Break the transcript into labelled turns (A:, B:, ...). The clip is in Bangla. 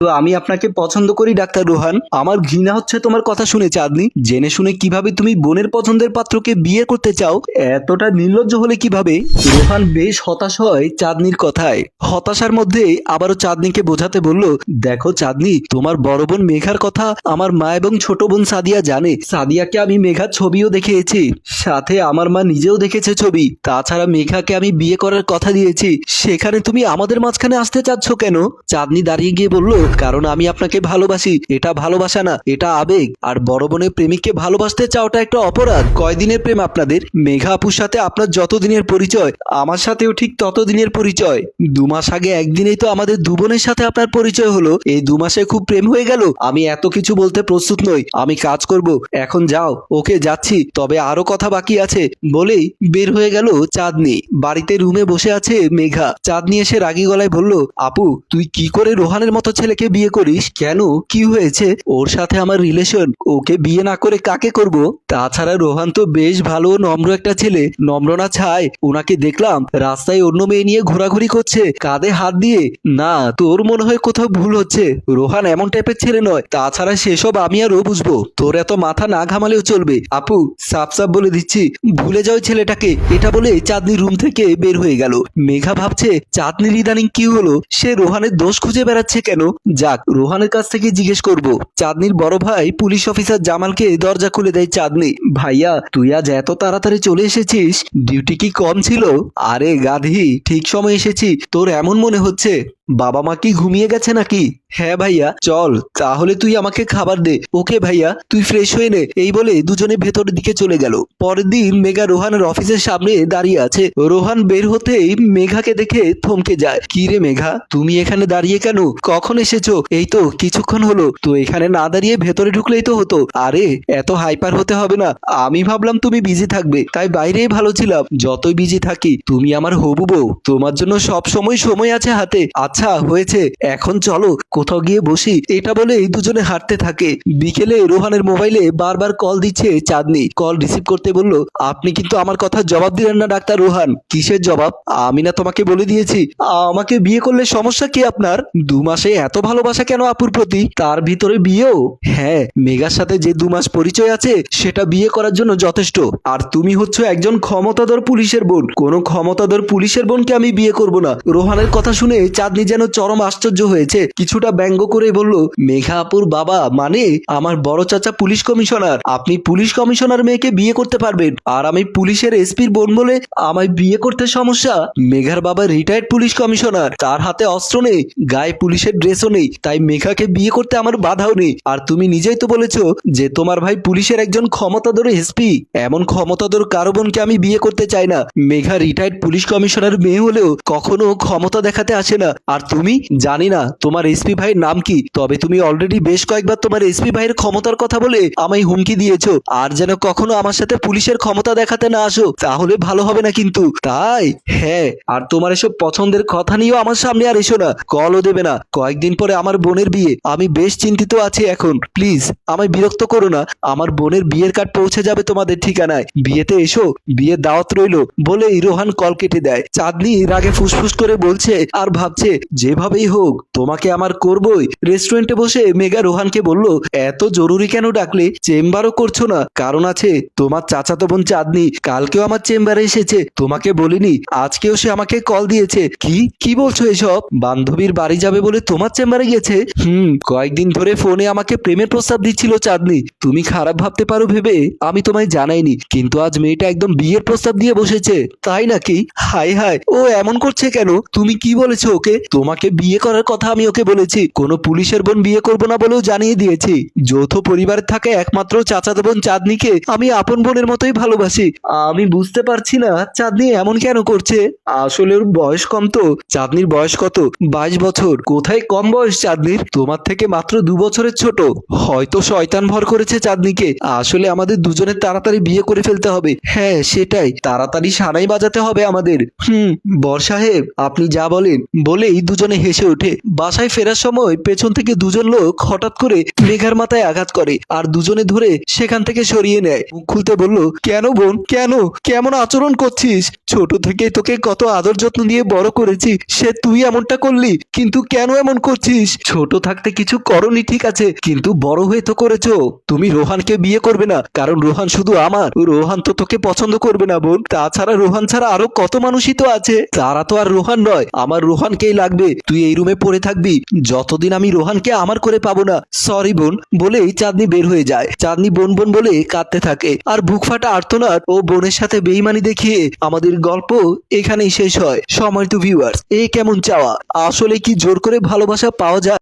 A: তো আমি আপনাকে পছন্দ করি, ডাক্তার রোহান। আমার ঘৃণা হচ্ছে তোমার কথা শুনে, চাঁদনি। জেনে শুনে কীভাবে তুমি বোনের পছন্দের পাত্রকে বিয়ে করতে চাও, এতটা নির্লজ্জ হলে কীভাবে? রোহান বেশ হতাশ হয় চাঁদনির কথায়। হতাশার মধ্যে আবারও চাঁদনিকে বোঝাতে বলল, দেখো চাঁদনি, তোমার বড় বোন মেঘার কথা আমার মা এবং ছোট বোন সাদিয়া জানে। সাদিয়াকে আমি মেঘার ছবিও দেখিয়েছি সাথে আমার মা নিজেও দেখেছে ছবি। তাছাড়া মেঘাকে আমি বিয়ে করার কথা দিয়েছি। সেখানে তুমি আমাদের মাঝখানে আসতে চাচ্ছ কেন? চাঁদনি দাঁড়িয়ে গিয়ে বলল কারণ আমি আপনাকে ভালোবাসি। এটা ভালোবাসা না, এটা আবেগ। আর বড় বোনের প্রেমিককে ভালোবাসতে চাওটা একটা অপরাধ। কয়দিনের প্রেম আপনাদের? মেঘা আপুর সাথে আপনার যতদিনের পরিচয়, আমার সাথেও ঠিক ততদিনের পরিচয়। দু মাস আগে একদিনেই তো আমাদের দু বোনের সাথে আপনার পরিচয় হলো। এই দু মাসে খুব প্রেম হয়ে গেল। আমি এত কিছু বলতে প্রস্তুত নই। আমি কাজ করব। এখন যাও। ওকে যাচ্ছি। তবে আরও কথা বাকি আছে। বলেই বের হয়ে গেল চাঁদনি। বাড়িতে রুমে বসে আছে মেঘা। চাঁদনি এসে রাগী গলায় বলল, আপু, তুই কি করে রোহানের মতো ছেলেকে বিয়ে করিস? কেন? কি হয়েছে? ওর সাথে আমার রিলেশন ওকে বিয়ে না করে কাকে করব? তাছাড়া রোহান তো বেশ ভালো নম্র একটা ছেলে। নম্র না ছাই ওনাকে দেখলাম রাস্তায় অন্য মেয়ে নিয়ে ঘোরাঘুরি করছে, কাঁধে হাত দিয়ে। না, তোর মনে হয় কোথাও ভুল হচ্ছে। রোহান এমন টাইপের ছেলে নয়। তাছাড়া সেসব আমি আর ও বুঝব। তোর এত মাথা না ঘামালেও চলবে। আপু সাপ সাপ বলে দিচ্ছি, ভুলে যাও ছেলেটাকে। এটা বলে চাঁদনি রুম থেকে বের হয়ে গেল। মেঘা ভাবছে, চাঁদনির ইদানিং কি হলো? সে রোহানের দোষ খুঁজে বেড়াচ্ছে কেন? যাক, রোহানের কাছ থেকে জিজ্ঞেস করব। চাঁদনির বড় ভাই পুলিশ অফিসার জামালকে দরজা খুলে দেয় চাঁদনি। ভাইয়া, তুই আজ এত তাড়াতাড়ি চলে এসেছিস? ডিউটি কি কম ছিল? আরে গাধি, ঠিক সময় এসেছি। তোর এমন মনে হচ্ছে? বাবা মা কি ঘুমিয়ে গেছে নাকি? হ্যাঁ ভাইয়া, চল, তাহলে তুই আমাকে খাবার দে। ওকে ভাইয়া, তুই ফ্রেশ হয়ে নে। এই বলে দুজনে ভেতরের দিকে চলে গেল। পরের দিন মেঘা রোহানের অফিসের সামনে দাঁড়িয়ে আছে। রোহান বের হতেই মেঘাকে দেখে থমকে যায়। কি রে মেঘা, তুমি এখানে দাঁড়িয়ে কেন? কখন এসেছ? এই তো, কিছুক্ষণ হলো। তো এখানে না দাঁড়িয়ে ভেতরে ঢুকলেই তো হতো। আরে, এত হাইপার হতে হবে না। আমি ভাবলাম তুমি বিজি থাকবে। তাই বাইরেই ভালো ছিলাম। যতই বিজি থাকি, তুমি আমার হবু বউ। তোমার জন্য সব সময় সময় আছে হাতে। আচ্ছা হয়েছে। এখন চলো কোথাও গিয়ে বসি। এটা বলে এই দুজনে হাঁটতে থাকে। বিকেলে রোহানের মোবাইলে বারবার কল দিচ্ছে চাঁদনি। কল রিসিভ করতে বলল, আপনি কিন্তু আমার কথা জবাব দিলেন না, ডাক্তার রোহান। কিসের জবাব? আমি না তোমাকে বলে দিয়েছি। আমাকে বিয়ে করলে সমস্যা কি আপনার? দু মাসে এত ভালোবাসা কেন আপুর প্রতি? তার ভিতরে বিয়েও? হ্যাঁ মেঘার সাথে যে দু মাস পরিচয় আছে, সেটা বিয়ে করার জন্য যথেষ্ট। আর তুমি হচ্ছে একজন ক্ষমতাধর পুলিশের বোন। কোনো ক্ষমতাধর পুলিশের বোনকে আমি বিয়ে করব না। রোহানের কথা শুনে চাঁদনি যেন চরম আশ্চর্য হয়েছে। কিছুটা ব্যঙ্গ করে বলল মেঘা আপুর বাবা মানে আমার বড় চাচা পুলিশ কমিশনার। আপনি পুলিশ কমিশনার মেয়েকে বিয়ে করতে পারবেন। আর আমি পুলিশের এসপির বোন বলে আমায় বিয়ে করতে সমস্যা। মেঘার বাবা রিটায়ার্ড পুলিশ কমিশনার। তার হাতে অস্ত্র নেই, গায়ে পুলিশের ড্রেসও নেই। তাই মেঘাকে বিয়ে করতে আমার বাধাও নেই। আর তুমি নিজেই তো বলেছ যে তোমার ভাই পুলিশের একজন ক্ষমতাধর এসপি। এমন ক্ষমতাধর কারও বোনকে আমি বিয়ে করতে চাই না। মেঘা রিটায়ার্ড পুলিশ কমিশনার মেয়ে হলেও কখনো ক্ষমতা দেখাতে আসে না। আর তুমি? জানি না। তোমার এসপি ভাইয়ের নাম কি? তবে তুমি অলরেডি বেশ কয়েকবার তোমার এসপি ভাইয়ের ক্ষমতার কথা বলে আমায় হুমকি দিয়েছ। আর যেন কখনো আমার সাথে পুলিশের ক্ষমতা দেখাতে না আসো, তাহলে ভালো হবে না কিন্তু। তাই? হ্যাঁ। আর তোমার এসব পছন্দের কথা নিয়েও আমার সামনে আর এসো না। কলও দেবে না। কয়েকদিন পরে আমার বোনের বিয়ে। আমি বেশ চিন্তিত আছি এখন। প্লিজ, আমায় বিরক্ত করো না। আমার বোনের বিয়ের কার্ড পৌঁছে যাবে তোমাদের ঠিকানায়। বিয়েতে এসো। বিয়ের দাওয়াত রইল বলে রোহান কল কেটে দেয়। চাঁদনি রাগে ফুসফুস করে বলছে আর ভাবছে যেভাবেই হোক, তোমাকে আমার করবই। রেস্টুরেন্টে বসে মেগা রোহানকে বলল, এত জরুরি কেন ডাকলে? চেম্বারও করছ না। কারণ আছে, তোমার চাচাতো বোন চাঁদনি কালকেও আমার চেম্বারে এসেছে। তোমাকে বলিনি, আজকেও সে আমাকে কল দিয়েছে। কি? কি বলছো এসব? বান্ধবীর বাড়ি যাবে বলে তোমার চেম্বারে গেছে হুম, কয়েকদিন ধরে ফোনে আমাকে প্রেমের প্রস্তাব দিচ্ছিল চাঁদনি। তুমি খারাপ ভাবতে পারো ভেবে আমি তোমায় জানাইনি। কিন্তু আজ মেয়েটা একদম বিয়ের প্রস্তাব দিয়ে বসেছে। তাই নাকি? হাই হাই ও এমন করছে কেন? তুমি কি বলেছ ওকে? তোমাকে বিয়ে করার কথা আমি ওকে বলেছি। কোনো পুলিশের বোন বিয়ে করব না বলেও জানিয়ে দিয়েছি। যৌথ পরিবারে থাকা একমাত্র চাচাতো বোন চাঁদনিকে আমি আপন বোনের মতোই ভালোবাসি। আমি বুঝতে পারছি না চাঁদনি এমন কেন করছে। আসলে ওর বয়স কম তো। চাঁদনির বয়স কত? বাইশ বছর। কোথায় কম বয়স চাঁদনির? তোমার থেকে মাত্র দু বছরের ছোট। হয়তো শয়তান ভর করেছে চাঁদনিকে। আসলে আমাদের দুজনের তাড়াতাড়ি বিয়ে করে ফেলতে হবে। হ্যাঁ সেটাই। তাড়াতাড়ি সানাই বাজাতে হবে আমাদের। হুম বর সাহেব আপনি যা বলেন। বলেই দুজনে হেসে ওঠে। বাসায় ফেরার সময় পেছন থেকে দুজন লোক হঠাৎ করে মেঘার মাথায় আঘাত করে আর দুজনে ধরে সেখান থেকে সরিয়ে নেয়। মুখ খুলতে বলল, কেন বোন, কেন? কেমন আচরণ করছিস? ছোট থেকে তোকে কত আদর যত্ন দিয়ে বড় করেছি, সে তুই এমনটা করলি, কিন্তু কেন এমন করছিস? ছোট থাকতে কিছু করনি, ঠিক আছে, কিন্তু বড় হয়ে তো করেছ। তুমি রোহানকে বিয়ে করবে না, কারণ রোহান শুধু আমার। রোহান তো তোকে পছন্দ করবে না বোন। তাছাড়া রোহান ছাড়া আরও কত মানুষই তো আছে। তারা তো আর রোহান নয়, আমার রোহানকেই লাগবে তুই এই রুমে পড়ে থাকবি। যতদিন আমি রোহানকে আমার করে পাবো না। সরি বোন, বলেই চাঁদনি বের হয়ে যায়। চাঁদনি বোন বোন বলে কাঁদতে থাকে। আর বুক ফাটা আর্তনাদ ও বোনের সাথে বেইমানি দেখিয়ে আমাদের গল্প এখানেই শেষ হয়। সময় টু ভিউয়ার্স এ কেমন চাওয়া? আসলে কি জোর করে ভালোবাসা পাওয়া যায়?